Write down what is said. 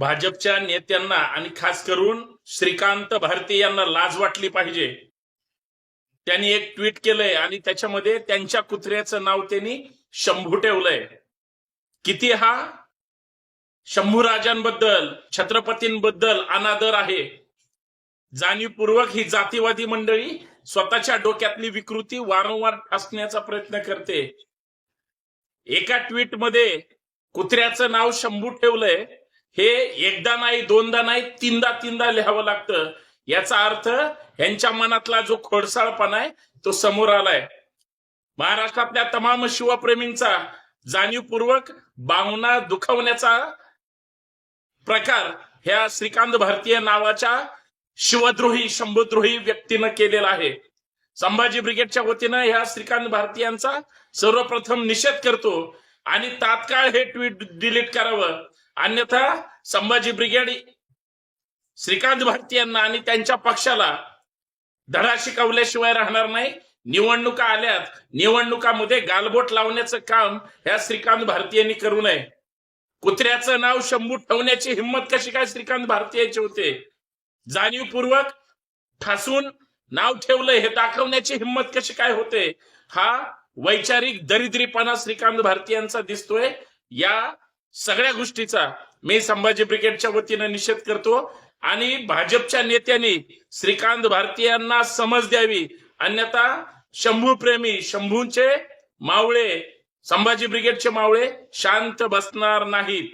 भाजपच्या नेत्यांना आणि खास करून श्रीकांत भारती यांना लाज वाटली पाहिजे. त्यांनी एक ट्विट केलंय आणि त्याच्यामध्ये त्यांच्या कुत्र्याचं नाव त्यांनी शंभू ठेवलंय. किती हा? शंभू राजांबद्दल छत्रपतींबद्दल अनादर आहे. जाणीवपूर्वक ही जातीवादी मंडळी स्वतःच्या डोक्यातली विकृती वारंवार असण्याचा प्रयत्न करते. एका ट्विटमध्ये कुत्र्याचं नाव शंभू ठेवलंय. हे एकदा नाही दोनदा नाही तीनदा तीनदा लिहावं लागतं. याचा अर्थ यांच्या मनातला जो खोडसाळपणा आहे तो समोर आलाय. महाराष्ट्रातल्या तमाम शिवप्रेमींचा जाणीवपूर्वक भावना दुखवण्याचा प्रकार ह्या श्रीकांत भारतीय नावाच्या शिवद्रोही शंभुद्रोही व्यक्तीनं केलेला आहे. संभाजी ब्रिगेडच्या वतीनं ह्या श्रीकांत भारतीयांचा सर्वप्रथम निषेध करतो आणि तात्काळ हे ट्विट डिलीट करावं. अन्यथा संभाजी ब्रिगेड श्रीकांत भारतीयांना आणि त्यांच्या पक्षाला धडा शिकवल्याशिवाय राहणार नाही. निवडणुका आल्यात. निवडणुकामध्ये गालबोट लावण्याचं काम ह्या श्रीकांत भारतीयांनी करू नये. कुत्र्याचं नाव शंभू ठेवण्याची हिंमत कशी काय श्रीकांत भारतीयांचे होते? जाणीवपूर्वक ठासून नाव ठेवलंय हे दाखवण्याची हिंमत कशी काय होते? हा वैचारिक दरिद्रीपणा श्रीकांत भारतीयांचा दिसतोय. या सगळ्या गोष्टीचा मी संभाजी ब्रिगेडच्या वतीनं निषेध करतो आणि भाजपच्या नेत्यांनी श्रीकांत भारतीयांना समज द्यावी. अन्यथा शंभू प्रेमी शंभूंचे मावळे संभाजी ब्रिगेडचे मावळे शांत बसणार नाहीत.